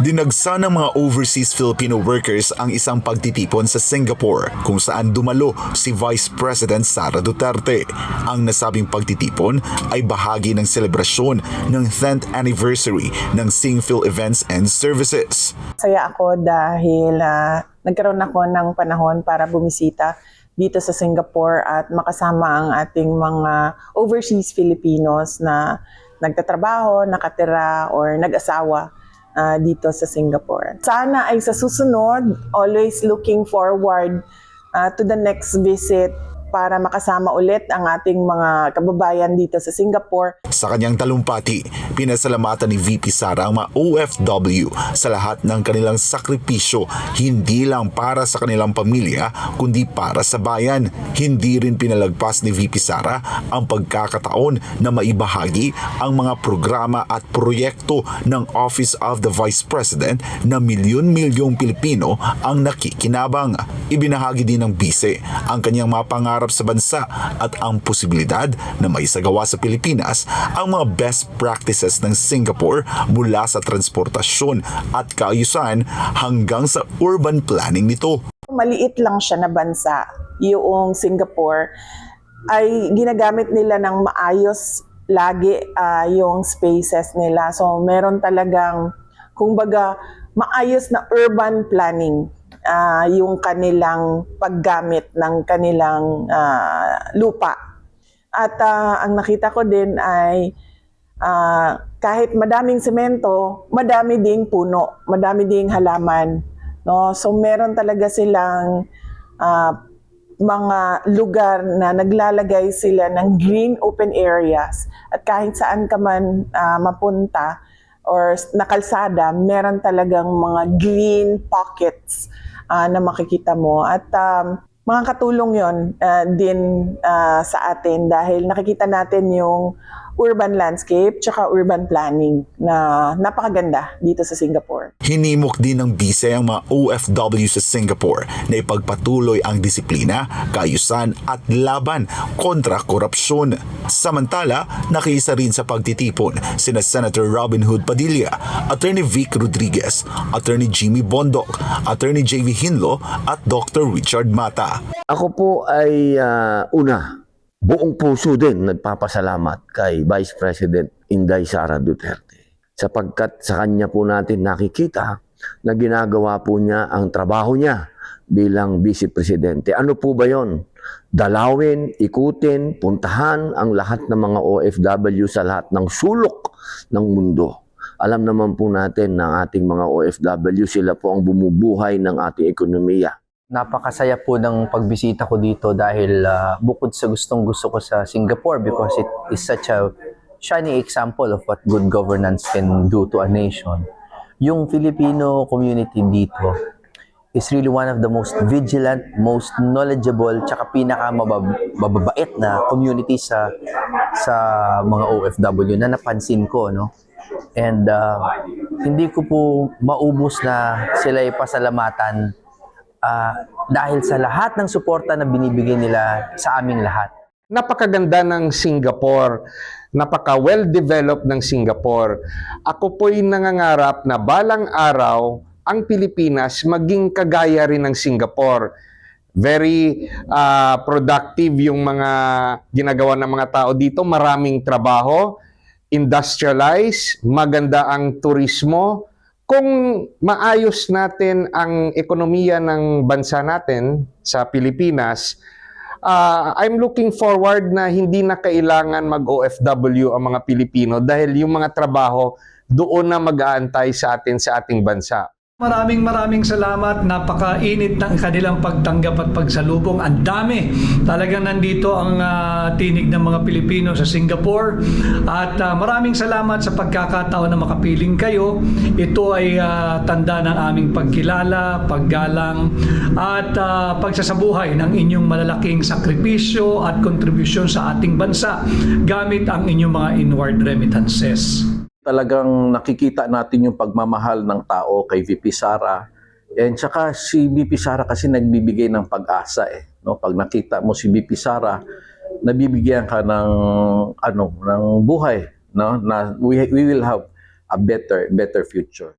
Dinagsa ng mga overseas Filipino workers ang isang pagtitipon sa Singapore kung saan dumalo si Vice President Sara Duterte. Ang nasabing pagtitipon ay bahagi ng selebrasyon ng 10th anniversary ng Singphil Events and Services. Saya ako dahil ah, nagkaroon ako ng panahon para bumisita dito sa Singapore at makasama ang ating mga overseas Filipinos na nagtatrabaho, nakatira, or nag-asawa ah, dito sa Singapore. Sana ay sa susunod, always looking forward ah, to the next visit para makasama ulit ang ating mga kababayan dito sa Singapore Sa kanyang talumpati, pinasalamatan ni VP Sara ang mga OFW sa lahat ng kanilang sakripisyo, hindi lang para sa kanilang pamilya, kundi para sa bayan. Hindi rin pinalagpas ni VP Sara ang pagkakataon na maibahagi ang mga programa at proyekto ng Office of the Vice President na milyon-milyong Pilipino ang nakikinabang. Ibinahagi din ng bise ang kanyang mga pangarap sa bansa at ang posibilidad na maisagawa sa Pilipinas ang mga best practices ng Singapore mula sa transportasyon at kaayusan hanggang sa urban planning nito. maliit lang siya na bansa, yung Singapore, ay ginagamit nila ng maayos lagi ah, yung spaces nila. So meron talagang, kumbaga, maayos na urban planning ah, yung kanilang paggamit ng kanilang ah, lupa. At ah, ang nakita ko din ay ah, kahit madaming semento, madami ding puno, madami ding halaman. No? So meron talaga silang ah, mga lugar na naglalagay sila ng green open areas. At kahit saan ka man ah, mapunta or nakalsada, meron talagang mga green pockets ah, na makikita mo. At um, mga katulong yon din ah, sa atin dahil nakikita natin yung urban landscape tsaka urban planning na napakaganda dito sa Singapore. Hinimok din ng bise ang mga OFW sa Singapore na ipagpatuloy ang disiplina, kaayusan at laban kontra korupsyon. Samantala, nakiisa rin sa pagtitipon sina Senator Robin Hood Padilla, Attorney Vic Rodriguez, Attorney Jimmy Bondoc, Attorney JV Hinlo at Dr. Richard Mata. Ako po ay ah, una, buong puso din nagpapasalamat kay Vice President Inday Sara Duterte. Sapagkat sa kanya po natin nakikita na ginagawa po niya ang trabaho niya bilang Vice Presidente. Ano po ba yon? Dalawin, ikutin, puntahan ang lahat ng mga OFW sa lahat ng sulok ng mundo. Alam naman po natin na ating mga OFW, sila po ang bumubuhay ng ating ekonomiya. Napakasaya po ng pagbisita ko dito dahil ah, bukod sa gustong gusto ko sa Singapore because it is such a shining example of what good governance can do to a nation. Yung Filipino community dito is really one of the most vigilant, most knowledgeable, tsaka pinaka mababait na community sa sa mga OFW na napansin ko, no? And ah, hindi ko po maubos na sila ay ah, dahil sa lahat ng suporta na binibigay nila sa aming lahat. napakaganda ng Singapore, napaka well-developed ng Singapore. Ako po'y nangangarap na balang araw ang Pilipinas maging kagaya rin ng Singapore. Very ah, productive yung mga ginagawa ng mga tao dito, maraming trabaho, industrialized, maganda ang turismo. Kung maayos natin ang ekonomiya ng bansa natin sa Pilipinas, Ah, I'm looking forward na hindi na kailangan mag-OFW ang mga Pilipino dahil yung mga trabaho doon na mag-aantay sa atin sa ating bansa. Maraming maraming salamat. Napakainit ng kanilang pagtanggap at pagsalubong. Ang dami. Talagang nandito ang ah, tinig ng mga Pilipino sa Singapore. At ah, maraming salamat sa pagkakataon na makapiling kayo. Ito ay ah, tanda ng aming pagkilala, paggalang, at ah, pagsasabuhay ng inyong malalaking sakripisyo at kontribusyon sa ating bansa gamit ang inyong mga inward remittances. Talagang nakikita natin yung pagmamahal ng tao kay VP Sara. And saka si VP Sara kasi nagbibigay ng pag-asa eh. No? Pag nakita mo si VP Sara, nabibigyan ka ng ano, ng buhay, no? Na we, we will have a better better future.